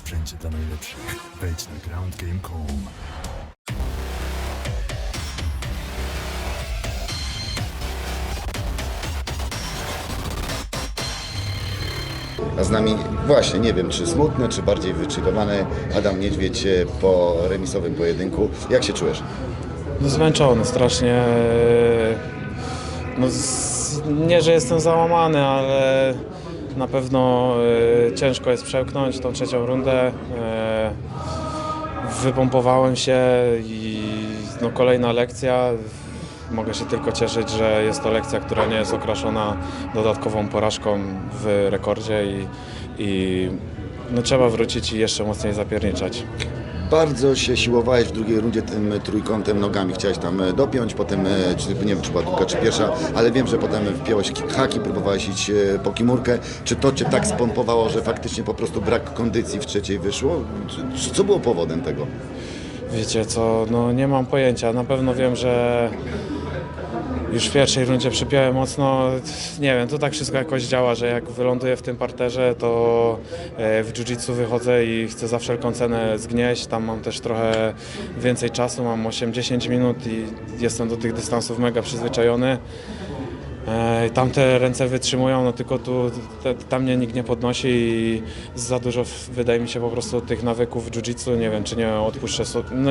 sprzęcie dla najlepszych. Wejdź na groundgame.com. A z nami właśnie, nie wiem czy smutny, czy bardziej wychillowany Adam Niedźwiedź e, po remisowym pojedynku. Jak się czujesz? No zmęczony strasznie. No, z, nie, że jestem załamany, ale na pewno e, ciężko jest przełknąć tą trzecią rundę. E, wypompowałem się i no, kolejna lekcja. Mogę się tylko cieszyć, że jest to lekcja, która nie jest okraszona dodatkową porażką w rekordzie i, i no, trzeba wrócić i jeszcze mocniej zapierniczać. Bardzo się siłowałeś w drugiej rundzie tym trójkątem nogami. Chciałeś tam e, dopiąć, potem, e, czy, nie wiem czy była druga, czy pierwsza, ale wiem, że potem wpiąłeś ki- haki, próbowałeś iść e, po kimurkę. Czy to Cię tak spompowało, że faktycznie po prostu brak kondycji w trzeciej wyszło? Czy co było powodem tego? Wiecie co, no nie mam pojęcia. Na pewno wiem, że już w pierwszej rundzie przypiąłem mocno. Nie wiem, to tak wszystko jakoś działa, że jak wyląduję w tym parterze, to e, w jiu-jitsu wychodzę i chcę za wszelką cenę zgnieść. Tam mam też trochę więcej czasu, mam 8-10 minut i jestem do tych dystansów mega przyzwyczajony. E, Tam te ręce wytrzymują, no tylko tu te, tam mnie nikt nie podnosi i za dużo wydaje mi się po prostu tych nawyków jiu-jitsu, nie wiem czy nie odpuszczę, no,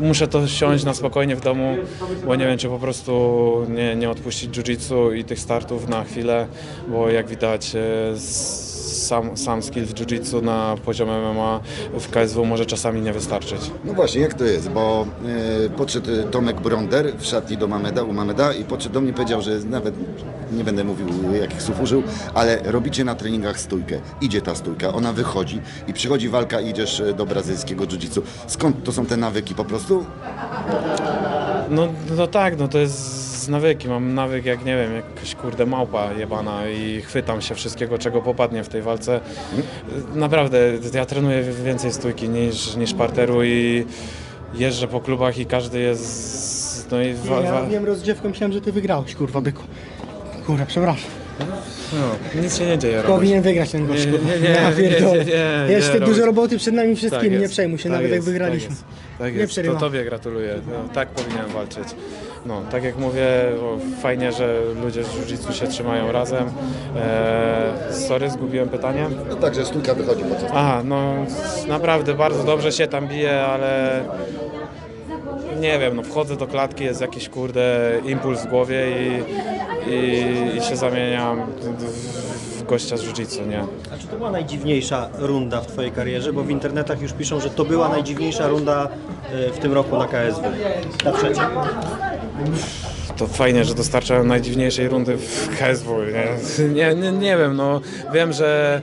muszę to siąść na spokojnie w domu, bo nie wiem czy po prostu nie, nie odpuścić jiu-jitsu i tych startów na chwilę, bo jak widać e, s- sam, sam skill w jiu-jitsu na poziomie MMA w KSW może czasami nie wystarczyć. No właśnie, jak to jest? Bo e, podszedł Tomek Bronder w szatni do Mameda, u Mameda i podszedł do mnie powiedział, że nawet nie będę mówił jakich słów użył, ale robicie na treningach stójkę. Idzie ta stójka, ona wychodzi i przychodzi walka i idziesz e, do brazylijskiego jiu-jitsu. Skąd to są te nawyki po prostu? No, no tak, no to jest z nawyki. Mam nawyk jak, nie wiem, jakaś kurde małpa jebana i chwytam się wszystkiego, czego popadnie w tej walce. Naprawdę, ja trenuję więcej stójki niż, niż parteru i jeżdżę po klubach i każdy jest... No i wa, Ja wa, robiłem rozgrzewkę, myślałem, że ty wygrałeś, kurwa, byku. Kurwa, przepraszam. no, nic się nie dzieje. Robert. Powinien wygrać ten gość, Nie, kurwa. nie, nie, ja nie, pierdolę. nie, nie, nie, Jeszcze Robert. dużo roboty przed nami wszystkimi, Tak nie jest, przejmuj się, tak nawet jak jest, wygraliśmy. Tak jest, Nie to przerywam. tobie gratuluję. No, tak powinien walczyć. No, tak jak mówię, fajnie, że ludzie z jiu-jitsu się trzymają razem. Eee, sorry, zgubiłem pytanie. No tak, że stójka wychodzi podczas Aha, no naprawdę bardzo dobrze się tam bije, ale nie wiem, no wchodzę do klatki, jest jakiś kurde impuls w głowie i, i, i się zamieniam w, gościa z jiu-jitsu, nie? A czy to była najdziwniejsza runda w Twojej karierze? Bo w internetach już piszą, że to była najdziwniejsza runda e, w tym roku na KSW. Ta trzecia. To fajnie, że dostarczają najdziwniejszej rundy w KSW. Nie, nie, nie, nie wiem, no wiem, że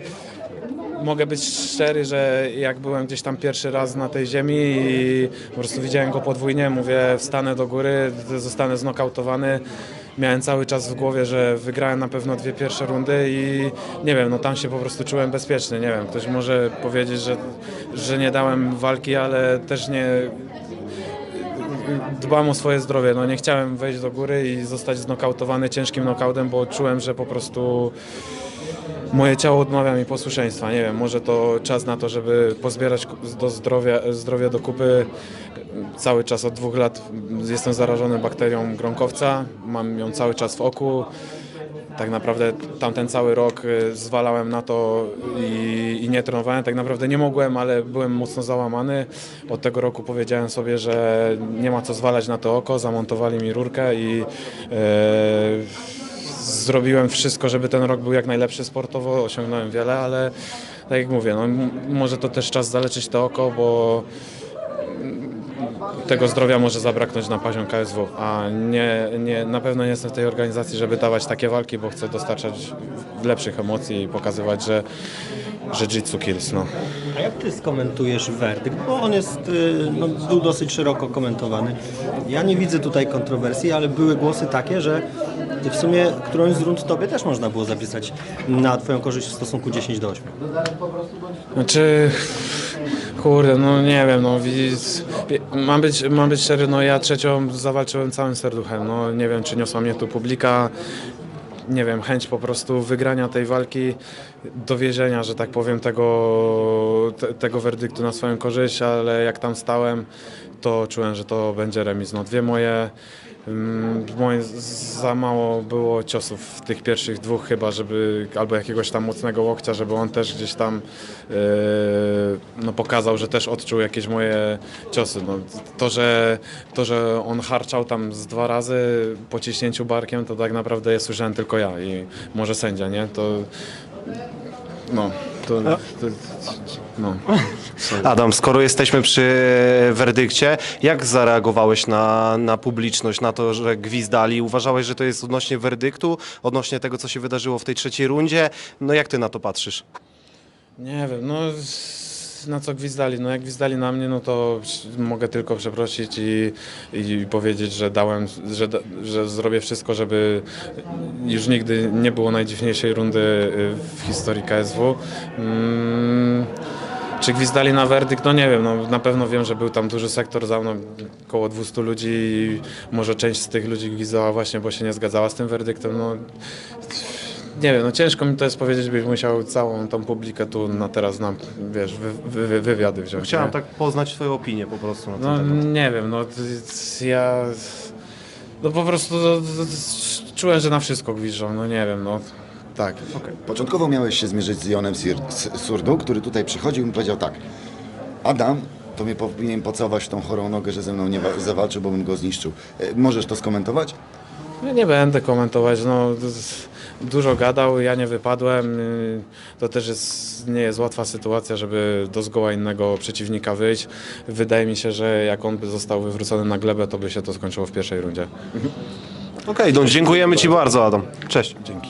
mogę być szczery, że jak byłem gdzieś tam pierwszy raz na tej ziemi i po prostu widziałem go podwójnie, mówię wstanę do góry, zostanę znokautowany. Miałem cały czas w głowie, że wygrałem na pewno dwie pierwsze rundy i nie wiem, no tam się po prostu czułem bezpieczny, nie wiem, ktoś może powiedzieć, że, że nie dałem walki, ale też nie, dbam o swoje zdrowie. No nie chciałem wejść do góry i zostać znokautowany ciężkim nokautem, bo czułem, że po prostu moje ciało odmawia mi posłuszeństwa. Nie wiem, może to czas na to, żeby pozbierać do zdrowia, zdrowie do kupy. Cały czas od dwóch lat jestem zarażony bakterią gronkowca, mam ją cały czas w oku. Tak naprawdę tamten cały rok y, zwalałem na to i, i nie trenowałem. Tak naprawdę nie mogłem, ale byłem mocno załamany. Od tego roku powiedziałem sobie, że nie ma co zwalać na to oko. Zamontowali mi rurkę i e, zrobiłem wszystko, żeby ten rok był jak najlepszy sportowo. Osiągnąłem wiele, ale tak jak mówię, no, może to też czas zaleczyć to oko, bo tego zdrowia może zabraknąć na poziom KSW, a nie, nie, na pewno nie jestem w tej organizacji, żeby dawać takie walki, bo chcę dostarczać lepszych emocji i pokazywać, że, że jitsu kills. No. A jak Ty skomentujesz werdykt? Bo on jest, y, no, był dosyć szeroko komentowany. Ja nie widzę tutaj kontrowersji, ale były głosy takie, że w sumie którąś z rund Tobie też można było zapisać na Twoją korzyść w stosunku 10 do 8. Znaczy, kurde, no nie wiem, no mam być, mam być szczery, no ja trzecią zawalczyłem całym serduchem, no nie wiem, czy niosła mnie tu publika, nie wiem, chęć po prostu wygrania tej walki, dowiezienia, że tak powiem, tego, te, tego werdyktu na swoją korzyść, ale jak tam stałem, to czułem, że to będzie remis. No dwie moje, mm, moje za mało było ciosów w tych pierwszych dwóch chyba, żeby albo jakiegoś tam mocnego łokcia, żeby on też gdzieś tam yy, no, pokazał, że też odczuł jakieś moje ciosy. No, to, że, to, że on harczał tam z dwa razy po ciśnięciu barkiem, to tak naprawdę ja słyszałem tylko ja i może sędzia, nie? To no, to, to no. Adam, skoro jesteśmy przy werdykcie, jak zareagowałeś na, na publiczność, na to, że gwizdali? Uważałeś, że to jest odnośnie werdyktu, odnośnie tego, co się wydarzyło w tej trzeciej rundzie? No jak ty na to patrzysz? Nie wiem, no na co gwizdali? No jak gwizdali na mnie, no to mogę tylko przeprosić i, i powiedzieć, że dałem, że, że zrobię wszystko, żeby już nigdy nie było najdziwniejszej rundy y, w historii KSW. Mm, czy gwizdali na werdykt? No nie wiem, no, na pewno wiem, że był tam duży sektor za mną, około 200 ludzi i może część z tych ludzi gwizdała właśnie, bo się nie zgadzała z tym werdyktem. No, nie wiem, no ciężko mi to jest powiedzieć, byś musiał całą tą publikę tu na teraz na, wiesz, wy, wy, wy, wywiady wziąć. Chciałem nie? tak poznać twoją opinię po prostu na ten No temat. nie wiem, no ja no po prostu no, czułem, że na wszystko gwiżdżą, no nie wiem, no tak. Początkowo miałeś się zmierzyć z Jonem Sir- S- Surdu, który tutaj przychodził i mi powiedział tak. Adam, to mnie powinien pocałować w tą chorą nogę, że ze mną nie wa- zawalczył, bo bym go zniszczył. E, Możesz to skomentować? Ja nie będę komentować, no d- dużo gadał, ja nie wypadłem. y, To też jest, nie jest łatwa sytuacja, żeby do zgoła innego przeciwnika wyjść. Wydaje mi się, że jak on by został wywrócony na glebę, to by się to skończyło w pierwszej rundzie. Okej, no dziękujemy ci bardzo, Adam. Cześć. Dzięki.